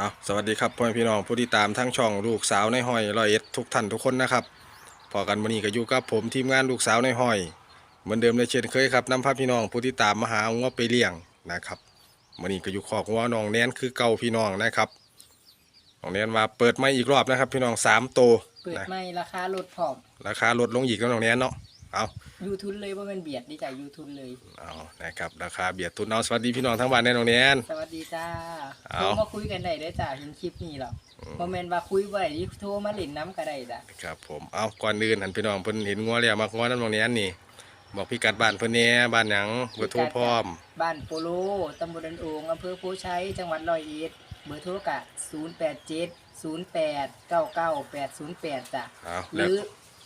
เอาสวัสดีครับพ่อแม่พี่น้องผู้ที่ตามทั้งช่องลูกสาวในห้อยร้อยเอ็ดทุกท่านทุกคนนะครับพอกันวันนี้ก็อยู่กับผมทีมงานลูกสาวในห้อย เหมือนเดิมในเช่นเคยครับนำพาพี่น้องผู้ที่ตามมาหางัวไปเลี้ยงนะครับวันนี้ก็อยู่ขอกงัวน้องแนนคือเก่าพี่น้องนะครับน้องแนนมาเปิดไม่อีกรอบนะครับ พี่น้องสามโตวเปิดนะไม่ราคาลดพร้อมราคาลดลงอีกแล้วน้องแนนเนาะเอา ยูทุนเลยว่ามันเบียดดีจ้ะยูทุนเลย เอานะครับราคาเบียดทุนเอาสวัสดีพี่น้องทั้งบ้านแน่น้องแนนสวัสดีจ้าเอา โทรมาคุยกันได้เด้อจ้าเห็นคลิปนี้หรอกโมเมนต์ว่าคุยไว้ที่โทรมาเล่นน้ำก็ได้จ้ะครับผมเอาก่อนอื่นหันพี่น้องเพิ่นเห็นงัวแล้วมางัวน้ำน้องแนนนี่ บอกพี่กัดบ้านเพิ่นแหน่บ้านหยังเบอร์โทรพร้อมบ้านโปโลตำบลดันโองอำเภอโพชัยจังหวัดร้อยเอ็ดเบอร์โทรกะ 0 8 7 0 8 9 9 8 0 8จ้ะเอาหแล้วรือ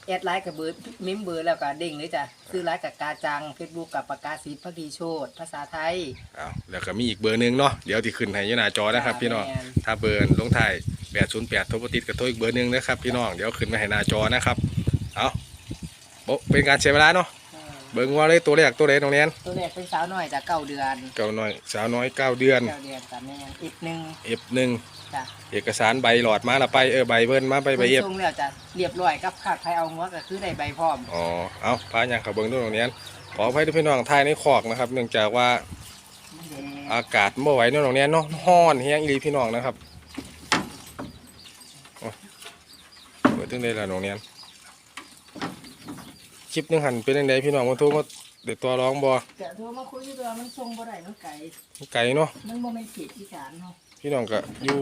แอดไลน์กับเบอร์เมมเบอร์แล้วก็เด้งเลยจ้ะซื้อไลน์กับกาจังเฟซบุ๊กกับปากกาสีพักดีโชดภาษาไทยเอาแล้วก็มีอีกเบอร์หนึงเนาะเดี๋ยวที่ขึ้นให้อยู่หน้าจอนะครับ พี่น้องแม่นถ้าเบอร์ลงท้าย808โทรบ่ติดกับโทรอีกเบอร์หนึงนะครับพี่น้องเดี๋ยวขึ้นมาให้หน้าจอนะครับเอาโบเป็นการเสียเวลาเนาะอืม เบิ่งว่าเลยตัวแรกตัวเล็กน้องแนนตัวแรกเป็นสาวหน่อยจากเก้าเดือนเก่าน้อยสาวน้อยเก้าเดือนเก้าเดือนจ้ะแม่อีกหนึ่ง F1 จ้ะเอกสารใบหลอดมาละไปเออใบเบิ้นมาไปใบเอฟส่งแล้วจ้ะเรียบร้อยกับขาดใครเอาหัวก็คือได้ใบพร้อมอ๋อเอาพาอย่างเขาเบิ่งดูน้องแนนขออภัยด้วยพี่น้องทายในคอกนะครับ เนื่องจากว่าอากาศเมื่อไหวเนาะน้องแนนเนาะฮ้อนแห้งอีหลีพี่น้องนะครับโอ้ยเปิดถึงได้ละน้องแนน คลิปหนึงหันเป็นยังไงพี่น้องมาโทรมาเดี๋ยวตัวร้องบอจะโทรมาคุยด้วยมันส่งบ่ได้มันไกลไก่เนาะมันบ่แม่นเขตอีสานเนาะพี่น้องก็อยู่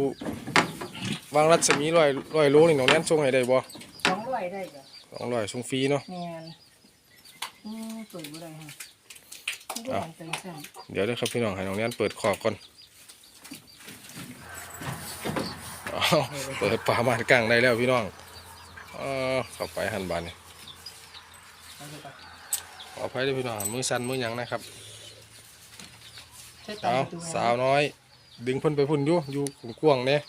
วางรัศมีร้อยร้อยโลนี่น้องแนนส่งให้ได้บ่สองร้อยได้จ้ะสองร้อยส่งฟรีเนาะแม่นอืมเปิดบ่ได้ฮะมันก็อ้าวต้องเป็นสั่นเดี๋ยวเด้อครับพี่น้องให้น้องแนนเปิดคอกก่อนอ้าวเปิดปลามาดกลางได้แล้วพี่น้องเออเข้าไปหันบานนี่เอาดูก่อนข ออภัยด้วยพี่น้องมือสั่นมือหยังนะครับช่วยตามเอาดูให้สาวน้อย ดึงเพิ่นไปพุ่นอยู่อยู่กว้างๆเนี่ย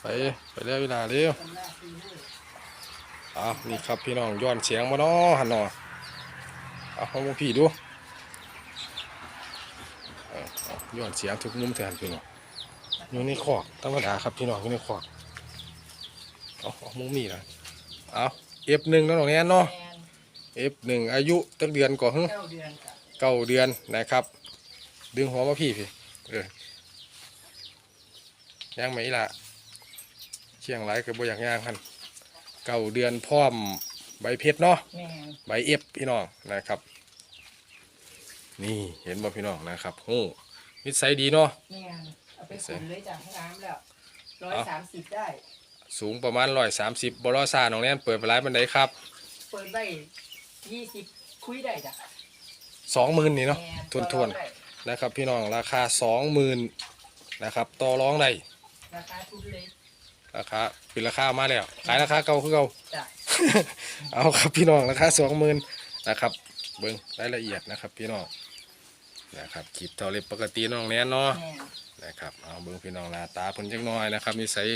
ไปไปแล้วเวลาเร็วเป็นหน้าที่เลยเอ้าวนี่ครับพี่น้องย้อนเสียงมาเนาะหันเนาะเอาของหมู่พี่ดูเอาเอาย้อนเสียงทุกมุมแทนพี่น้องอยู่ในคอกธรรมดาครับพี่น้องอยู่ในคอกเอาเอามุมนี้นะเอาเอฟหนึ่งน้องแอนเนาะแม่น เอฟหนึ่งอายุตั้งเดือนก่อนหึเก้าเดือนจ้ะเก้าเดือนนะครับ ดึงหัวมาพี่พี่เออย่างไหมล่ะเชียงรายกับบ่อยากย่างคันเก้าเดือนพร้อมใบเพชรเนาะแม่นใบเอฟพี่น้องนะครับ นี่เห็นบ่พี่น้องนะครับโอ้นิสัยดีเนาะ แม่นเอาไปขุนเลยจ้ะห้องน้ำแล้วร้อยสามสิบได้ สูงประมาณร้อยสามสิบบลอซาน้องแนนเปิดไปไลฟ์บันไดครับ เปิดได้ ยี่สิบคุยได้จ้ะสองหมื่นนี่เนาะแม่ทวนทวนต่อรองได้ๆนะครับพี่น้องราคาสองหมื่นนะครับต่อรองได้ราคาทุนเลยราคาเป็นราคามาแล้วขายราคาเก่าคือเก่า จ้ะ เอาครับพี่น้องราคาสองหมื่นนะครับเบิ้งรายละเอียดนะครับพี่น้องนะครับขีดเท่าเล็บปกติน้องแนนเนาะแม่นนะครับเอาเบิ้งพี่น้องหน้าตาเพิ่นจักหน้อยนะครับนิสัย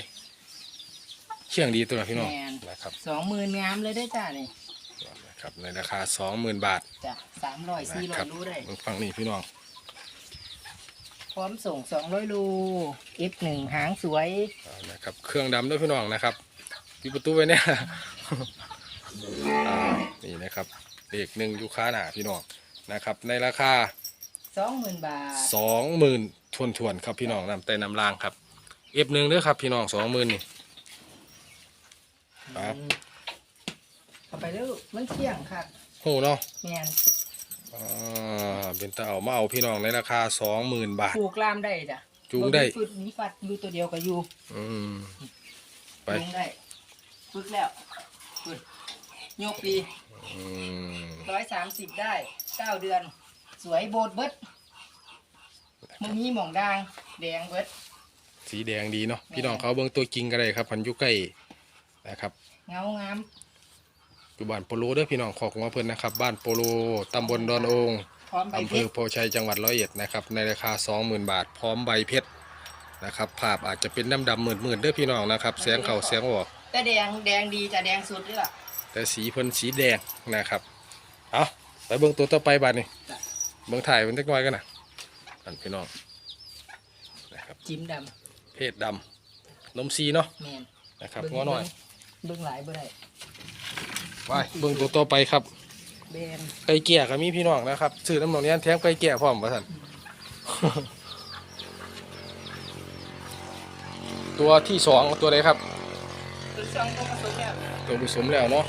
เชี่ยงดีตัวนะพี่น้องนะครับ สองหมื่นงามเลยได้อจ้ะนี่นะ ครับในราคาสองหมื่นบาทจ้ะสามร้อยสี่นะร้อครัยรู้ได้เบิ่งฟังนี่พี่น้องพร้อมส่งสองร้อยโล F หนึ่งหางสวยเอานะครับเครื่องดำด้วยพี่น้องนะครับปิดประตูไว้เนี่ยอ่านี่นะครับเลขหนึ่งยูคาหนาพี่น้องนะครับ ในราคาสองหมื่นบาทสองหมื่นทวนทวนๆครับพี่น้องนำแต่นำรางครับเอฟหนึ่งเด้อครับพี่น้องสองหมื่นนี่ครับ เอาไปแล้วมันเที่ยงค่ะโหเนาะแม่นอ่าเป็นตาเอามาเอาพี่น้องในราคาสองหมื่นบาท ผูกลามได้จ้ะจูงได้ บ่มีฝึกมีฟัดอยู่ตัวเดียวกับอยู่อืม ไป จูงได้ฝึกแล้วฝึกยกดีอืมร้อยสามสิบได้เก้าเดือน สวยโบดเบิดมึงมีหม่องด่างแดงเบิด สีแดงดีเนาะพี่น้องเขาเบิ่งตัวจริงกันเลยครับพันอยุใกล้นะครับ เงางาม อยู่บ้านโปโลเด้อพี่น้องขอกหัวเพิ่นนะครับ บ้านโปโลตำบลดอนโองพร้อมใบอำเพเภอชรโพชัยจังหวัดร้อยเอ็ดนะครับในราคา 20,000 บาท พร้อมใบเพชรนะครับภาพอาจจะเป็นดำดำๆหมื่นหมื่นๆเด้อพี่น้องนะครับแสงเข่าแสงออก แต่แดงแดงดีจะแดงสุดเลยล่ะ แต่สีเพิ่นสีแดงนะครับ เอาไปเบิ่งตัวต่อไปบาดนี้จ้ะ เบิ่งถ่ายมันจักหน่อยกันนะอันพี่น้องนะครับจิ้มดเพศดำนมซีเนาะำแมนนะครับเบิ่ง้อน้อยเบิ่งหลายบ่ได้ ไปเบิ่งตัวต่อไปครับแบนไก่เกี่ยก็มีพี่น้องนะครับซื้อน้ำหนองเนี้ยแถมไก่เกี่ยพร้อมว่าท่านตัวที่สองตัวใดครับ ตัวสองก็ผสมแล้วตัวผสมแล้วเนาะ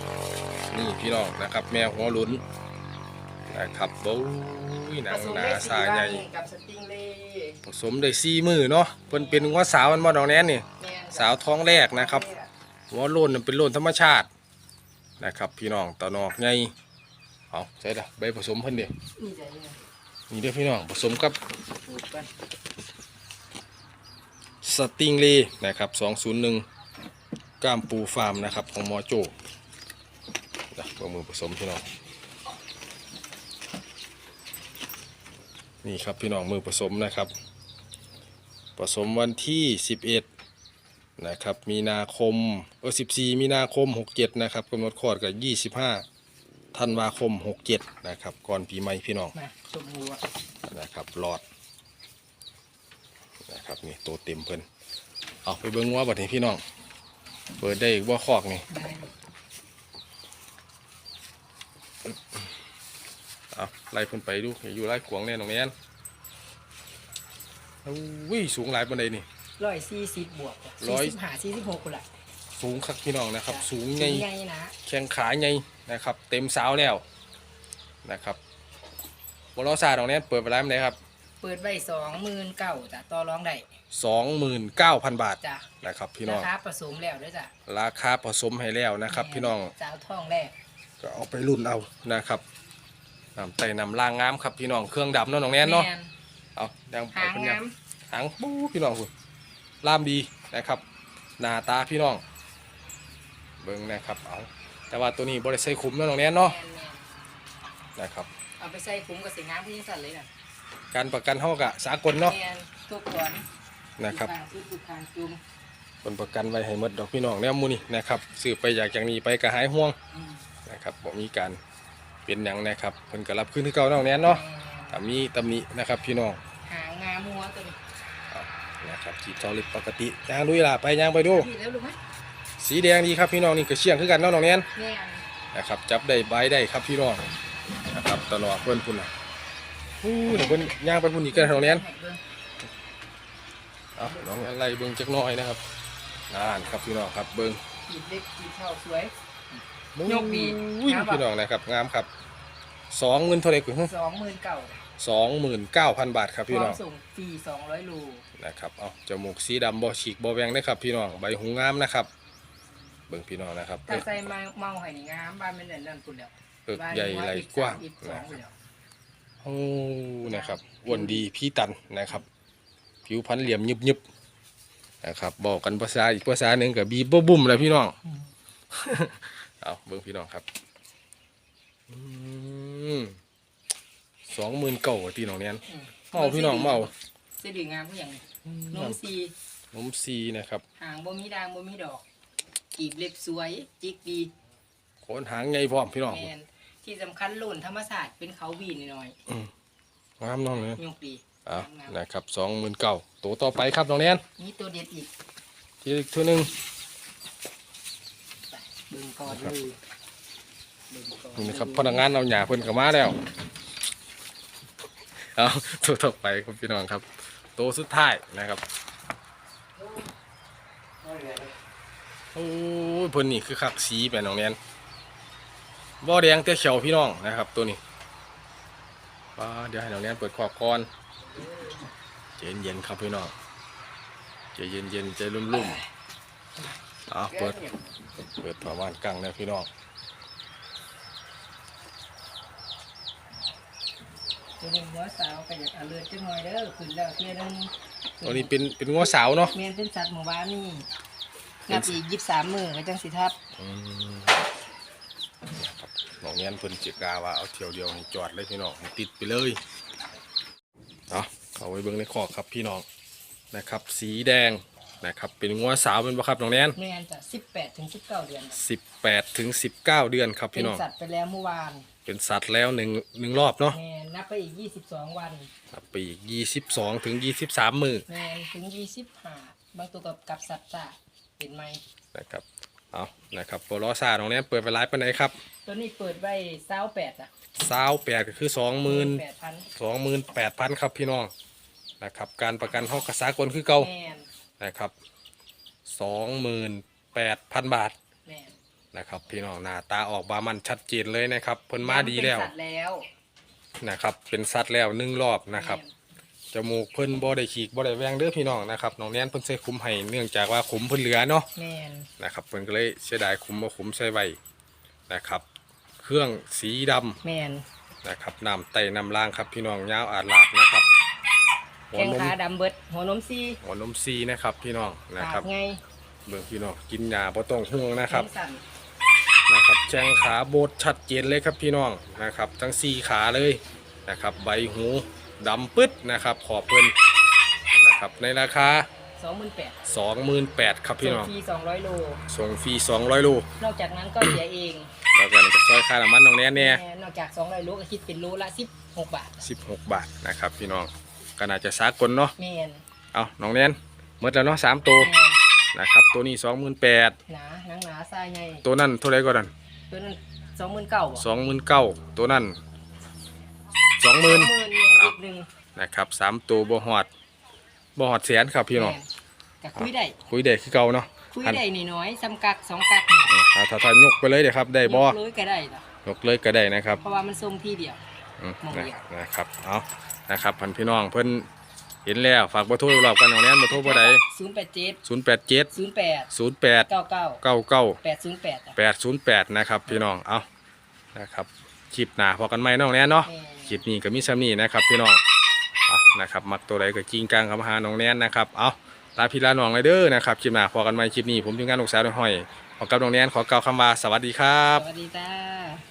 นี่พี่น้องนะครับ แม่หัวหลุนนะครับโอ้ยหนัผงสมหนาได้สาสี่ใหวัญ่นกับสติงเล่ผสมได้สี่มือเนาะเพิ่นเป็นหัวสาวมันบ่ดอกแน่นนี่แม่นสาวท้องแรกนะครับหัวโลนนะเป็นโลนธรรมชาติ นะครับ พี่น้องตอนอกไงเอาใช่ละใบผสมเพิ่นเดีนี่ใจเนี่ยนี่เด้อพี่น้องผสมกับปลูกกันสติงเลนะครับ201ก้ามปูฟาร์มนะครับของหมอโจนะเบอร์มือผสมพี่น้องนี่ครับพี่น้องมือผสมนะครับ ผสมวันที่ 11 นะครับ มีนาคมเออ14มีนาคม67นะครับกำหนดคลอดกับ25ธันวาคม67นะครับ ก่อนปีใหม่พี่น้องมาชมวัวนะครับหลอดนะครับนี่ตัวเต็มเพิ่นเอาไปเบิ้งว่าบัดนี้พี่น้อง เปิดได้อีกว่าคอกนี่ได้เอาไล่เพิ่นไปดูอย่าอยู่ไล่ขวางแน่ตรงนี้นโอ้ยสูงหลายปันใดนี่ ร้อยสี่สิบบวกร้อยสี่สิบห้าสี่สิบหกคนละสูงคักพี่น้องนะครับ สูงไงไงนะ แข้งขาไงนะครับ เต็มสาวแล้วนะครับบอลซาตรงนี้นเปิดไปแล้วไหนครับเปิดไว้สองหมื่นเก้าจ้ะต่อรองได้สองหมื่นเก้าพันบาทจ้ะนะครับ พี่น้ราองคาผสมแล้วด้วยจ้ะราคาผสมให้แล้วนะครับ พี่น้อง สาวท้องแรกก็เอาไปรุ่นเอานะครับน้ำไต่น้ำล่างงามครับพี่น้องเครื่องดำเนาะน้องแนนเนาะแม่เอาดังหางเป็นงามหางปูพี่น้องคุณ ล่ามดีนะครับหน้าตาพี่น้อง เบิ่งนะครับเอาแต่ว่าตัวนี้บริใส่คุ้มเนาะน้องแนนเนาะแม่นแม่นนะครับเอาไปใส่คุ้มกับสีงามพี่สันเลยน่ะการประกันเท่ากับสากลเนาะแม่นทุกคนนะครับทุกทุกทางจุ่มคนประกันไว้ให้หมดดอกพี่น้องแนวมูนี่นะครับสืบไปอยากอย่างนี้ไปกระหายห่วงอืมนะครับบ่มีการเป็นหยังนะครับเพิ่นก็รับขึ้นที่เก่าน้องแนนเนาะแม่นถ้ามีตำหนินะครับพี่น้องหางงามหัวตัวนี้ นะครับจีบซอลิดปกติย่างลุยล่ะไปย่างไปดูพี่แล้วรู้ไหมสีแดงดีครับพี่น้องนี่ก็เชี่ยงคือกันเนาะน้องแนนแม่นนะครับจับได้ใบได้ครับพี่น้องนะครับตลอดเพื่อนพุ่นน่ะอู้เดี๋ยวเพิ่นย่างไปพุ่นอีกกันน้องแนนให้เบิ่งเอาน้องอะไรเบิ่งจักหน้อยนะครับนานครับพี่น้องครับเบิ่งจีบเล็กจีบเท่าสวย ยกดีอุ้ยงามปะ พี่น้องนะครับงามครับสองหมื่นเท่าไหร่คุณสองหมื่นเก่าสองหมื่นเก้า พันบาทครับพพี่ร้อน้มองส่งฟรีสองร้อยโลนะครับเอาจมูกสีดำบ่ฉีกบ่แหวงนะครับพี่น้องใบหูงามนะครับ เบิ่งพี่น้องนะครับถ้าใส่เมาเมาให้นี่งามบ้านเป็นนั่นนั่นคุณแล้วเอิกใหญ่ไหลกว้างอีกสองคุณแล้วโอ้นะครับอ้วนดีพี่ตันนะครับ ผิวพรรณเหลี่ยมยึบๆนะครับบอกกันภาษาอีกภาษาหนึ่งกับบีบบุ่มเลยพี่น้องเอาเบิ่งพี่น้องครับส องหมื่นเก่าพี่น้องเนี้ยอืมเมาพี่น้องเมาเสดีงามผู้อย่างนี้นมซีนมซีนะครับ หางบ่มีดางบ่มีดอกกีบเล็บสวยจิกดีโขนหางไงพร้อมพี่น้องแมนที่สำคัญหล่นธรรมศาสตร์เป็นเขาบีนหน่อยงามน้องเนี่ยๆยกดีอะนะครับสองหมื่นเก่าตัวต่อไปครับน้องเนี้ยนี่ตัวเด็ดอีกทีอีกตัวหนึ่ง ไปเบิ่งก่อนเลยเบิ่งก่อนนี่นะครับพนักงานเอาหยาเพิ่นกลับมาแล้ว เอาตัวต่อไปครับพี่น้องครับตัวสุดท้ายนะครับโอ้ยเพิ่นนี่คือคักสีแม่น้องแนนบ่แดงแต่เขียวพี่น้องนะครับ ตัวนี้ว้าเดี๋ยวให้น้องแนนเปิดขอบก่อนใจเย็นๆครับพี่น้องใจเย็นๆใจรุ่มๆอะเปิด เปิดประมาณกลางนะพี่น้อง ตัวหนึงหัวสาวก็อยากเอาเลือดจังหน่อยเด้อขึ้นแล้วเที่ยหนึงตัวนี้เป็นเป็นงัวสาวเนาะเมียนเป็นสัตว์หมู่บ้านนี่นับอีกยี่สิบสามมือก็จังสิทับอืมนะครับน้องแนนเพิ่นจิกาว่าเอาเที่ยวเดียวให้จอดเลยพี่น้องให้ติดไปเลยเอาเอาไว้เบิ่งในคอกครับพี่น้องนะครับ สีแดงนะครับเป็นงัวสาวเป็นบ่ครับน้องแนนเมียนจะสิบแปดถึงสิบเก้าเดือน 18ถึง19 เดือนครับเป็พี่นน้อง สัตว์ไปแล้วเมื่อวาน เป็นสัตว์แล้วหนึ่งหนึ่งรอบเนาะแมนนับไปอีก22วันนับไปอีกยี่สิบสองถึงยี่สิบสามมือแมนถึง25บางตัวกับกับสัตว์จ้าเป็นไหม นะครับเอานะครับโปรลอซาตรงนี้เปิดไปไลฟ์ไปไหนครับตัวนี้เปิดไว้เศร้าแปดอะสาวแปดก็คือสองหมื่นแปดพันสองหมื่นแปดพันครับพี่น้องนะครับการประกันห้องกระสากลคือเก่าแมนนะครับสองหมื่นแปดพันบาท แมน นะครับ พี่น้องหน้าตาออกบามันชัดเจนเลยนะครับเพิ่นมาดีแล้วเป็นสัตว์แล้วนะครับ เป็นสัตว์แล้วหนึ่งรอบนะครับแม่จมูกเพิ่นบ่ได้ขีกบ่ได้แหวงเด้อพี่น้องนะครับน้องแนนเพิ่นใส่คุมให้เนื่องจากว่าคุมเพิ่นเหลือเนาะแมนนะครับเพิ่นก็เลยเสียดายคุมบ่คุมใส่ไว้นะครับ เครื่องสีดำแมนนะครับน้ำไตน้ำล่างครับพี่น้องยาวอาดลาดนะครับหัแข้วงนมขาดำเบิดหัวนมซีหัวนมซีนะครับพี่น้องนะครับปากไงเบิ่งพี่น้องกินยาบ่ต้องห่วงนะครับแข นสั่นนะครับแข้งขาโบดชัดเจนเลยครับพี่น้องนะครับ ทั้งสี่ขาเลยนะครับใบหูดำปึ๊ดนะครับขอบเพิ่นนะครับในราคาสองหมื่นแปด28,000ครับพี่ส่งน้อง ฟรีสองร้อยโล ส่งฟรี200โลนอกจากนั้นก็เสียเองแล้วกันก็ซอยค่าน้ำมันน้องแน่แน่แม่นอกจากสองร้อยโลก็คิดเป็นโลละสิบหกบาท 16 บาทนะครับพี่น้องก็น่าจะสากลเนาะแมนเอาน้องแนนหมดแล้วเนาะสามตัว แมน นะครับตัวนี้28,000หนาหนังหนาทรายไงตัวนั้นเท่าไหร่ก็นั่นตัวนั้นสองหมื่นเก้า29,000ตัวนั้นสองหมื่น20,000เมนอีกหนึ่งนะครับสามตัวบ่ฮอดบ่ฮอดแสนครับพี่น้องแม่ก็คุยได้คุยได้คือเก่าเนาะคุยอันได้นี่น้อยซ้ำกักสองกักนี่อ่าถ้าถ้ายกไปเลยเดี๋ยวครับได้บ่ยกเลยก็ได้ล่ะยกเลยก็ได้นะครับ เพราะว่ามันทรงที่เดียว อืมมองนะเดียวนะครับเอานะครับพันพี่น้องเพิ่น เห็นแล้วฝากเบอร์โทรอีกรอบกันเอาแน่นเบอร์โทรบ่ได้ศูนย์แปดเจ็ด087ศูนย์แปด08เก้าเก้า99แปดศูนย์แปด808นะครับพี่น้องเอานะครับคลิปหน้าพอกันใหม่น้องแน่นเนาะคลิปนี้ก็มีซ้ำนี่นะครับพี่น้องเอานะครับมักตัวใดก็จริงกลางคำหาน้องแนนนะครับเอาลาพี่ลาน้องเลยเด้อนะครับคลิปหน้าพอกันใหม่คลิปนี้ผมทีมงานลูกสาวน้อยห้อยขอกลับน้องแนนขอกล่าวคำว่าสวัสดีครับสวัสดีจ้า